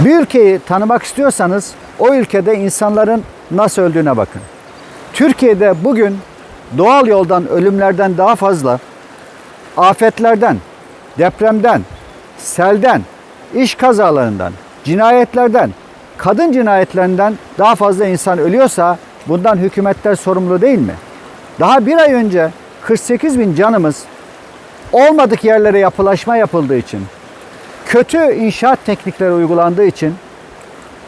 Bir ülkeyi tanımak istiyorsanız o ülkede insanların nasıl öldüğüne bakın. Türkiye'de bugün doğal yoldan ölümlerden daha fazla afetlerden, depremden, selden, iş kazalarından, cinayetlerden, kadın cinayetlerinden daha fazla insan ölüyorsa bundan hükümetler sorumlu değil mi? Daha bir ay önce 48 bin canımız olmadık yerlere yapılaşma yapıldığı için, kötü inşaat teknikleri uygulandığı için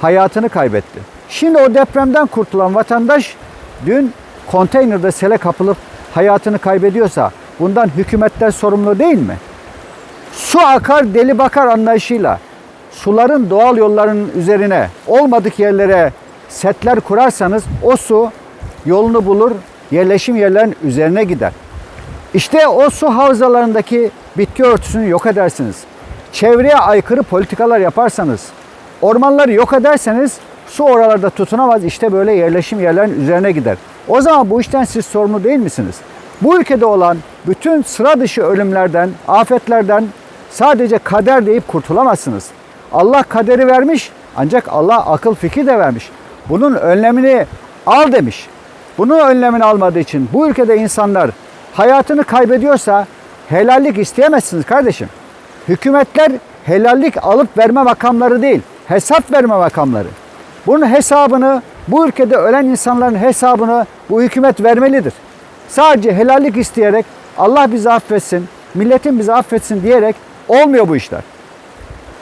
hayatını kaybetti. Şimdi o depremden kurtulan vatandaş dün konteynerde sele kapılıp hayatını kaybediyorsa bundan hükümetler sorumlu değil mi? Su akar deli bakar anlayışıyla suların doğal yolların üzerine olmadık yerlere setler kurarsanız o su yolunu bulur yerleşim yerlerin üzerine gider. İşte o su havzalarındaki bitki örtüsünü yok edersiniz. Çevreye aykırı politikalar yaparsanız, ormanları yok ederseniz su oralarda tutunamaz. İşte böyle yerleşim yerlerin üzerine gider. O zaman bu işten siz sorumlu değil misiniz? Bu ülkede olan bütün sıra dışı ölümlerden, afetlerden sadece kader deyip kurtulamazsınız. Allah kaderi vermiş ancak Allah akıl fikir de vermiş. Bunun önlemini al demiş. Bunun önlemini almadığı için bu ülkede insanlar hayatını kaybediyorsa helallik isteyemezsiniz kardeşim. Hükümetler helallik alıp verme makamları değil, hesap verme makamları. Bunun hesabını, bu ülkede ölen insanların hesabını bu hükümet vermelidir. Sadece helallik isteyerek Allah bizi affetsin, milletin bizi affetsin diyerek olmuyor bu işler.